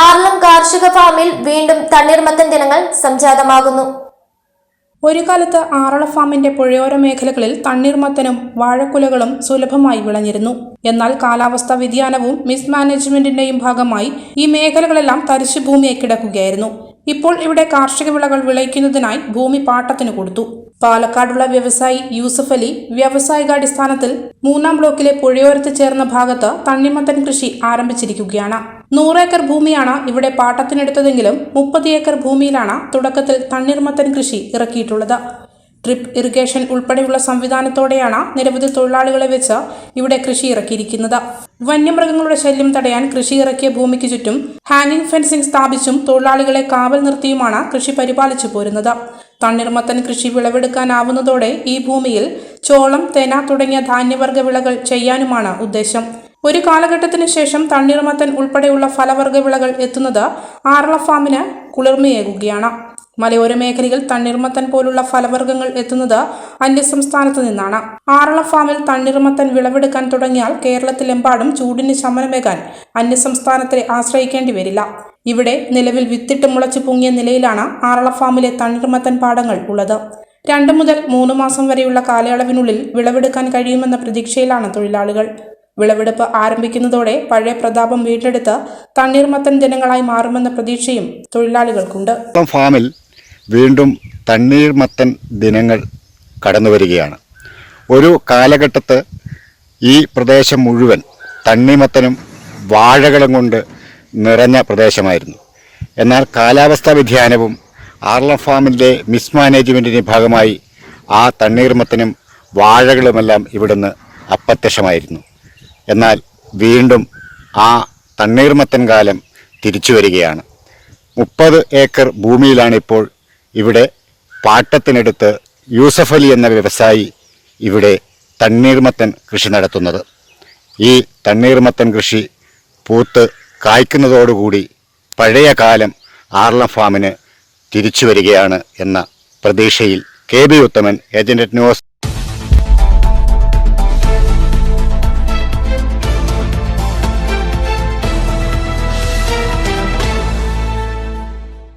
ആർലം കാർഷിക ഫാമിൽ വീണ്ടും തണ്ണീർമത്തൻ ദിനങ്ങൾ സംജാതമാകുന്നു. ഒരു കാലത്ത് ആറള ഫാമിന്റെ പുഴയോര മേഖലകളിൽ തണ്ണീർമത്തനും വാഴക്കുലകളും സുലഭമായി വിളഞ്ഞിരുന്നു. എന്നാൽ കാലാവസ്ഥാ വ്യതിയാനവും മിസ്മാനേജ്മെന്റിന്റെയും ഭാഗമായി ഈ മേഖലകളെല്ലാം തരിശു ഭൂമിയെ കിടക്കുകയായിരുന്നു. ഇപ്പോൾ ഇവിടെ കാർഷിക വിളകൾ വിളയിക്കുന്നതിനായി ഭൂമി പാട്ടത്തിന് കൊടുത്തു. പാലക്കാടുള്ള വ്യവസായി യൂസഫ് അലി വ്യാവസായികാടിസ്ഥാനത്തിൽ മൂന്നാം ബ്ലോക്കിലെ പുഴയോരത്ത് ചേർന്ന ഭാഗത്ത് തണ്ണിമത്തൻ കൃഷി ആരംഭിച്ചിരിക്കുകയാണ്. നൂറേക്കർ ഭൂമിയാണ് ഇവിടെ പാട്ടത്തിനെടുത്തതെങ്കിലും മുപ്പത് ഏക്കർ ഭൂമിയിലാണ് തുടക്കത്തിൽ തണ്ണീർമത്തൻ കൃഷി ഇറക്കിയിട്ടുള്ളത്. ഡ്രിപ്പ് ഇറിഗേഷൻ ഉൾപ്പെടെയുള്ള സംവിധാനത്തോടെയാണ് നിരവധി തൊഴിലാളികളെ വെച്ച് ഇവിടെ കൃഷി ഇറക്കിയിരിക്കുന്നത്. വന്യമൃഗങ്ങളുടെ ശല്യം തടയാൻ കൃഷി ഇറക്കിയ ഭൂമിക്ക് ചുറ്റും ഹാങ്ങിംഗ് ഫെൻസിംഗ് സ്ഥാപിച്ചും തൊഴിലാളികളെ കാവൽ നിർത്തിയുമാണ് കൃഷി പരിപാലിച്ചു പോരുന്നത്. തണ്ണീർമത്തൻ കൃഷി വിളവെടുക്കാനാവുന്നതോടെ ഈ ഭൂമിയിൽ ചോളം തെന തുടങ്ങിയ ധാന്യവർഗ വിളകൾ ചെയ്യാനുമാണ് ഉദ്ദേശം. ഒരു കാലഘട്ടത്തിന് ശേഷം തണ്ണീർമത്തൻ ഉൾപ്പെടെയുള്ള ഫലവർഗ വിളകൾ എത്തുന്നത് ആറള ഫാമിന് കുളിർമയേകുകയാണ്. മലയോര മേഖലയിൽ തണ്ണീർമത്തൻ പോലുള്ള ഫലവർഗങ്ങൾ എത്തുന്നത് അന്യസംസ്ഥാനത്ത് നിന്നാണ്. ആറള ഫാമിൽ തണ്ണീർമത്തൻ വിളവെടുക്കാൻ തുടങ്ങിയാൽ കേരളത്തിലെമ്പാടും ചൂടിന് ശമനമേകാൻ അന്യസംസ്ഥാനത്തെ ആശ്രയിക്കേണ്ടി വരില്ല. ഇവിടെ നിലവിൽ വിത്തിട്ട് മുളച്ചു പൊങ്ങിയ നിലയിലാണ് ആറള ഫാമിലെ തണ്ണീർമത്തൻ പാടങ്ങൾ ഉള്ളത്. രണ്ട് മുതൽ മൂന്ന് മാസം വരെയുള്ള കാലയളവിനുള്ളിൽ വിളവെടുക്കാൻ കഴിയുമെന്ന പ്രതീക്ഷയിലാണ് തൊഴിലാളികൾ. വിളവെടുപ്പ് ആരംഭിക്കുന്നതോടെ പഴയ പ്രതാപം വീണ്ടെടുത്ത് തണ്ണീർമത്തൻ ജനങ്ങളായി മാറുമെന്ന പ്രതീക്ഷയും തൊഴിലാളികൾക്കുണ്ട്. ഫാമിൽ വീണ്ടും തണ്ണീർമത്തൻ ദിനങ്ങൾ കടന്നു വരികയാണ്. ഒരു കാലഘട്ടത്ത് ഈ പ്രദേശം മുഴുവൻ തണ്ണിമത്തനും വാഴകളും കൊണ്ട് നിറഞ്ഞ പ്രദേശമായിരുന്നു. എന്നാൽ കാലാവസ്ഥാ വ്യതിയാനവും ആർലം ഫാമിന്റെ മിസ്മാനേജ്മെന്റിന്റെ ഭാഗമായി ആ തണ്ണീർമത്തനും വാഴകളുമെല്ലാം ഇവിടുന്ന് അപ്രത്യക്ഷമായിരുന്നു. എന്നാൽ വീണ്ടും ആ തണ്ണീർമത്തൻ കാലം തിരിച്ചു വരികയാണ്. മുപ്പത് ഏക്കർ ഭൂമിയിലാണ് ഇപ്പോൾ ഇവിടെ പാട്ടത്തിനെടുത്ത് യൂസഫ് അലി എന്ന വ്യവസായി ഇവിടെ തണ്ണീർമത്തൻ കൃഷി നടത്തുന്നത്. ഈ തണ്ണീർമത്തൻ കൃഷി പൂത്ത് കായ്ക്കുന്നതോടുകൂടി പഴയ കാലം ആർല ഫാമിന് തിരിച്ചു വരികയാണ് എന്ന പ്രതീക്ഷയിൽ K B Uthaman agent news